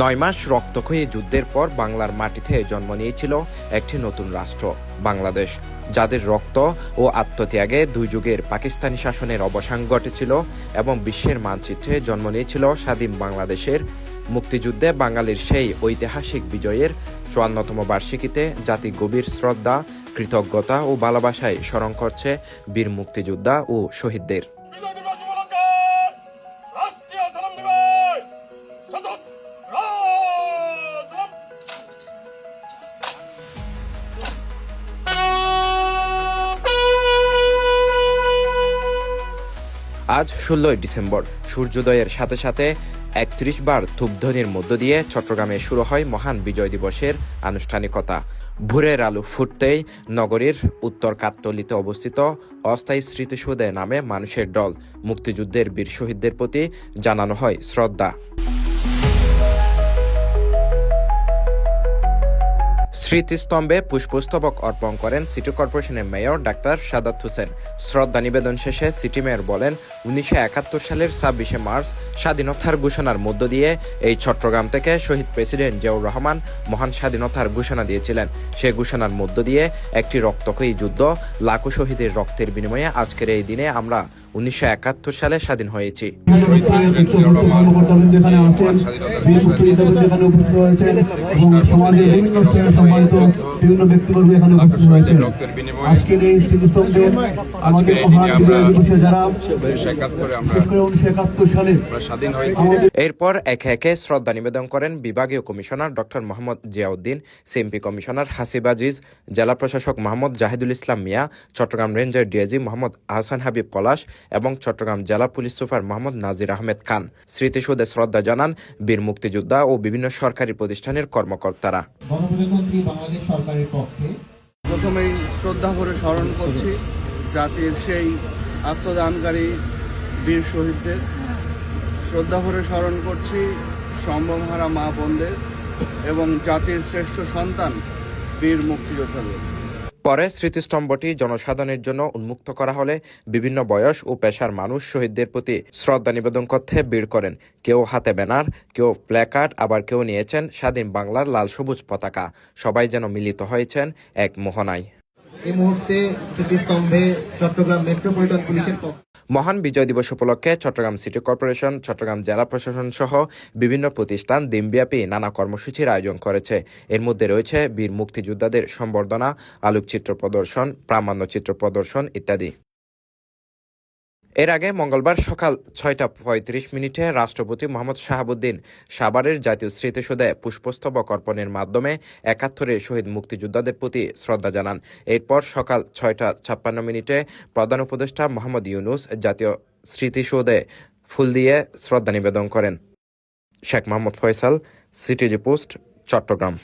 নয় মাস রক্তক্ষয়ী যুদ্ধের পর বাংলার মাটিতে জন্ম নিয়েছিল একটি নতুন রাষ্ট্র, বাংলাদেশ, যাদের রক্ত ও আত্মত্যাগে দুই যুগের পাকিস্তানি শাসনের অবসান ঘটেছিল এবং বিশ্বের মানচিত্রে জন্ম নিয়েছিল স্বাধীন বাংলাদেশের। মুক্তিযুদ্ধে বাঙালির সেই ঐতিহাসিক বিজয়ের চুয়ান্নতম বার্ষিকীতে জাতি গভীর শ্রদ্ধা, কৃতজ্ঞতা ও ভালোবাসায় স্মরণ করছে বীর মুক্তিযোদ্ধা ও শহীদদের। আজ ষোলোই ডিসেম্বর। সূর্যোদয়ের সাথে সাথে একত্রিশ বার ধূপধ্বনির মধ্য দিয়ে চট্টগ্রামে শুরু হয় মহান বিজয় দিবসের আনুষ্ঠানিকতা। ভোরের আলো ফুটতেই নগরীর উত্তর কাট্টলিতে অবস্থিত অস্থায়ী স্মৃতিসৌধে নামে মানুষের দল মুক্তিযুদ্ধের বীর শহীদদের প্রতি জানানো হয় শ্রদ্ধা। স্মৃতিস্তম্ভে পুষ্পস্তবক অর্পণ করেন সিটি কর্পোরেশনের মেয়র ডাক্তার সাদাত হোসেন। শ্রদ্ধা নিবেদন শেষে সিটি মেয়র বলেন, উনিশশো একাত্তর সালের ছাব্বিশে মার্চ স্বাধীনতার ঘোষণার মধ্য দিয়ে এই চট্টগ্রাম থেকে শহীদ প্রেসিডেন্ট জিয়াউর রহমান মহান স্বাধীনতার ঘোষণা দিয়েছিলেন। সে ঘোষণার মধ্য দিয়ে একটি রক্তক্ষয়ী যুদ্ধ লাখো শহীদের রক্তের বিনিময়ে আজকের এই দিনে আমরা উনিশশো একাত্তর সালে স্বাধীন হয়েছি। এরপর একে একে শ্রদ্ধা নিবেদন করেন বিভাগীয় commissioner doctor Mohammad Ziauddin CMP commissioner Hasib Aziz, জেলা প্রশাসক মোহাম্মদ জাহিদুল ইসলাম মিয়া, চট্টগ্রাম রেঞ্জের ডিআইজি মোহাম্মদ আহসান হাবিব পলাশ এবং চট্টগ্রাম জেলা পুলিশ সুপার মোহাম্মদ নাজির আহমেদ খান। স্মৃতিসৌধে শ্রদ্ধা জানান বীর মুক্তিযোদ্ধা ও বিভিন্ন সরকারি প্রতিষ্ঠানের কর্মকর্তারা। গণপ্রজাতন্ত্রী বাংলাদেশ সরকারের পক্ষে? প্রথমেই শ্রদ্ধা করে স্মরণ করছি জাতির সেই আত্মদানকারী বীর শহীদদের। শ্রদ্ধা করে স্মরণ করছি সম্ভবহারা মা বোনদের এবং জাতির শ্রেষ্ঠ সন্তান বীর মুক্তিযোদ্ধাদের। পরে স্মৃতিস্তম্ভটি জনসাধারণের জন্য উন্মুক্ত করা হলে বিভিন্ন বয়স ও পেশার মানুষ শহীদদের প্রতি শ্রদ্ধা নিবেদন করতে ভিড় করেন। কেউ হাতে ব্যানার, কেউ প্ল্যাকার্ড, আবার কেউ নিয়েছেন স্বাধীন বাংলার লাল সবুজ পতাকা। সবাই যেন মিলিত হয়েছেন এক মোহনায়। এই মুহূর্তে স্মৃতিস্তম্ভে চট্টগ্রাম মেট্রোপলিটন পুলিশের মহান বিজয় দিবস উপলক্ষে চট্টগ্রাম সিটি কর্পোরেশন, চট্টগ্রাম জেলা প্রশাসন সহ বিভিন্ন প্রতিষ্ঠান দিনব্যাপী নানা কর্মসূচির আয়োজন করেছে। এর মধ্যে রয়েছে বীর মুক্তিযোদ্ধাদের সম্বর্ধনা, আলোকচিত্র প্রদর্শন, প্রামাণ্যচিত্র প্রদর্শন ইত্যাদি। এর আগে মঙ্গলবার সকাল ছয়টা পঁয়ত্রিশ মিনিটে রাষ্ট্রপতি মোহাম্মদ শাহাবুদ্দিন সাভারের জাতীয় স্মৃতিসৌধে পুষ্পস্তবক অর্পণের মাধ্যমে একাত্তরের শহীদ মুক্তিযোদ্ধাদের প্রতি শ্রদ্ধা জানান। এরপর সকাল ছয়টা ছাপ্পান্ন মিনিটে প্রধান উপদেষ্টা মোহাম্মদ ইউনুস জাতীয় স্মৃতিসৌধে ফুল দিয়ে শ্রদ্ধা নিবেদন করেন। Sheikh Mohammad Faisal, CTG post, Chattogram.